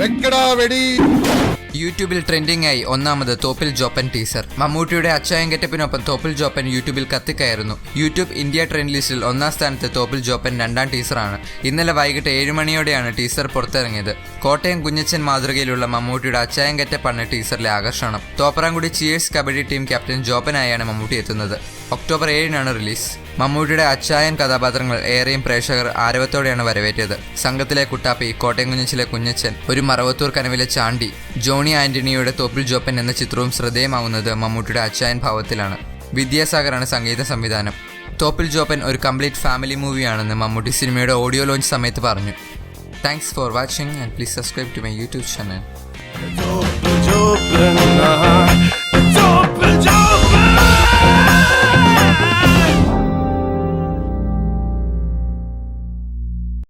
വെക്കടാ വെടി. യൂട്യൂബിൽ ട്രെൻഡിംഗ് ആയി ഒന്നാമത് തോപ്പിൽ ജോപ്പൻ ടീസർ. മമ്മൂട്ടിയുടെ അച്ചായം കെട്ടപ്പിനൊപ്പം തോപ്പിൽ ജോപ്പൻ യൂട്യൂബിൽ കത്തിക്കയറുന്നു. യൂട്യൂബ് ഇന്ത്യ ട്രെൻഡ് ലിസ്റ്റിൽ ഒന്നാം സ്ഥാനത്ത് തോപ്പിൽ ജോപ്പൻ രണ്ടാം ടീസറാണ്. ഇന്നലെ വൈകിട്ട് ഏഴ് മണിയോടെയാണ് ടീസർ പുറത്തിറങ്ങിയത്. കോട്ടയം കുഞ്ഞച്ചൻ മാതൃകയിലുള്ള മമ്മൂട്ടിയുടെ അച്ചായങ്കറ്റ പണ്ണ് ടീസറിലെ ആകർഷണം. Thopparamkudi cheers kabaddi team captain ജോപ്പനായാണ് Mammootty എത്തുന്നത്. ഒക്ടോബർ ഏഴിനാണ് റിലീസ് മമ്മൂട്ടിയുടെ അച്ചായൻ കഥാപാത്രങ്ങൾ ഏറെയും പ്രേക്ഷകർ ആരവത്തോടെയാണ് വരവേറ്റത്. സംഘത്തിലെ കുട്ടാപ്പി കോട്ടയം കുഞ്ഞച്ചിലെ കുഞ്ഞച്ചൻ ഒരു മറവത്തൂർ കനവിലെ ചാണ്ടി ജോണി ആന്റണിയുടെ തോപ്പിൽ ജോപ്പൻ എന്ന ചിത്രവും ശ്രദ്ധേയമാവുന്നത് മമ്മൂട്ടിയുടെ അച്ചായൻ ഭാവത്തിലാണ്. വിദ്യാസാഗറാണ് സംഗീത സംവിധാനം. തോപ്പിൽ ജോപ്പൻ ഒരു കംപ്ലീറ്റ് ഫാമിലി മൂവിയാണെന്ന് മമ്മൂട്ടി സിനിമയുടെ ഓഡിയോ ലോഞ്ച് സമയത്ത് പറഞ്ഞു. Thanks for watching and please subscribe to my YouTube channel.